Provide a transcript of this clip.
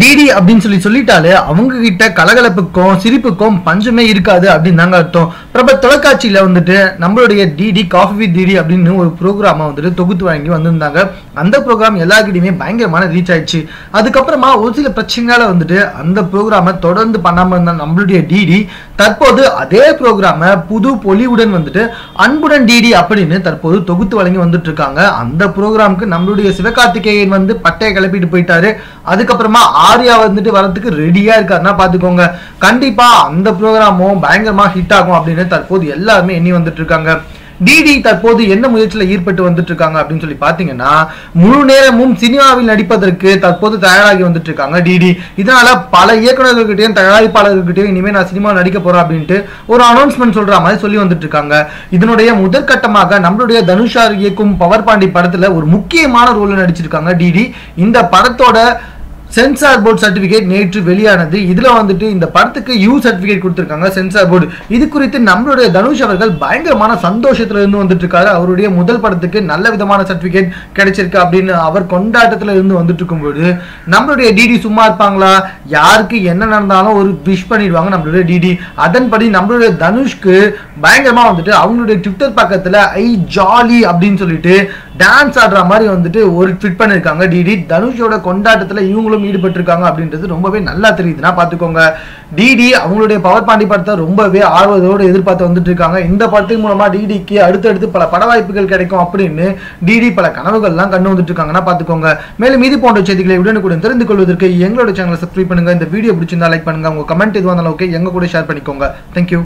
DD அப்படின்னு சொல்லி சொல்லிட்டாலே அவங்க கிட்ட கலகலப்புக்கும் சிரிப்புக்கும் பஞ்சமே இருக்காது அப்படின்னு தாங்க அர்த்தம். பிரபல தொலைக்காட்சியில் வந்துட்டு நம்மளுடைய டிடி காஃபி வித் டிடி அப்படின்னு ஒரு ப்ரோக்ராமை வந்துட்டு தொகுத்து வாங்கி வந்திருந்தாங்க. அந்த ப்ரோக்ராம் எல்லாருக்கிட்டையுமே பயங்கரமான ரீச் ஆயிடுச்சு. அதுக்கப்புறமா ஒரு சில பிரச்சனைகளால் வந்துட்டு அந்த ப்ரோக்ராமை தொடர்ந்து பண்ணாமல் இருந்த நம்மளுடைய டிடி தற்போது அதே ப்ரோக்ராமை புது பொலிவுடன் வந்துட்டு அன்புடன் டிடி அப்படின்னு தற்போது தொகுத்து வழங்கி வந்துட்டு இருக்காங்க அந்த ப்ரோக்ராமுக்கு நம்மளுடைய சிவகார்த்திகேயன் வந்து பட்டையை கிளப்பிட்டு போயிட்டாரு. அதுக்கப்புறமா ஆர்யா வந்துட்டு வரதுக்கு ரெடியா இருக்காருன்னா பாத்துக்கோங்க கண்டிப்பா அந்த ப்ரோக்ராமும் பயங்கரமா ஹிட் ஆகும் அப்படின்னு தற்போது எல்லாருமே எண்ணி வந்துட்டு இருக்காங்க. டிடி தற்போது என்ன முயற்சியில் ஈடுபட்டு வந்துட்டு இருக்காங்க அப்படின்னு சொல்லி பாத்தீங்கன்னா முழு நேரமும் சினிமாவில் நடிப்பதற்கு தற்போது தயாராகி வந்துட்டு இருக்காங்க டிடி இதனால பல இயக்குநர்கள்கிட்டயும் தயாரிப்பாளர்கள்கிட்டயும் இனிமேல் நான் சினிமா நடிக்க போறேன் அப்படின்ட்டு ஒரு அனௌன்ஸ்மெண்ட் சொல்ற மாதிரி சொல்லி வந்துட்டு இருக்காங்க. இதனுடைய முதற்கட்டமாக நம்மளுடைய தனுஷார் இயக்கும் பவர் பாண்டி படத்துல ஒரு முக்கியமான ரோல் நடிச்சிருக்காங்க டிடி இந்த படத்தோட சென்சார் போர்டு சர்டிஃபிகேட் நேற்று வெளியானது. இதில் வந்துட்டு இந்த படத்துக்கு யூ சர்டிஃபிகேட் கொடுத்துருக்காங்க சென்சார் போர்டு இது குறித்து நம்மளுடைய தனுஷ் அவர்கள் பயங்கரமான சந்தோஷத்தில் இருந்து வந்துட்டு இருக்காரு அவருடைய முதல் படத்துக்கு நல்ல விதமான சர்டிஃபிகேட் கிடைச்சிருக்கு அப்படின்னு அவர் கொண்டாட்டத்தில் இருந்து வந்துட்டு இருக்கும்போது நம்மளுடைய டிடி சும்மா இருப்பாங்களா? யாருக்கு என்ன நடந்தாலும் ஒரு விஷ் பண்ணிடுவாங்க நம்மளுடைய டிடி அதன்படி நம்மளுடைய தனுஷ்க்கு பயங்கரமாக வந்துட்டு அவங்களுடைய ட்விட்டர் பக்கத்தில் ஐ ஜாலி அப்படின்னு சொல்லிட்டு டான்ஸ் ஆடுற மாதிரி வந்துட்டு ஒரு ட்விட் பண்ணியிருக்காங்க டிடி தனுஷோட கொண்டாட்டத்தில் இவங்களும் ஈடுபட்டிருக்காங்க அப்படின்றது ரொம்பவே நல்லா தெரியுதுன்னா பார்த்துக்கோங்க டிடி அவங்களுடைய பவர் பாண்டி படத்தை ரொம்பவே ஆர்வத்தோடு எதிர்பார்த்து வந்துட்டு இருக்காங்க இந்த படத்தின் மூலமாக டிடிக்கு அடுத்தடுத்து பல பட வாய்ப்புகள் கிடைக்கும் அப்படின்னு டிடி பல கனவுகள்லாம் கண்டு வந்துட்டு இருக்காங்கன்னா பார்த்துக்கோங்க மேலும் இது போன்ற செய்திகளை உடனுக்குடன் தெரிந்து கொள்வதற்கு எங்களோட சேனலை சப்ஸ்கிரைப் பண்ணுங்கள் இந்த வீடியோ பிடிச்சிருந்தா லைக் பண்ணுங்கள் உங்கள் கமெண்ட் எதுவாக இருந்தாலும் ஓகே எங்க கூட ஷேர் பண்ணிக்கோங்க. தேங்க்யூ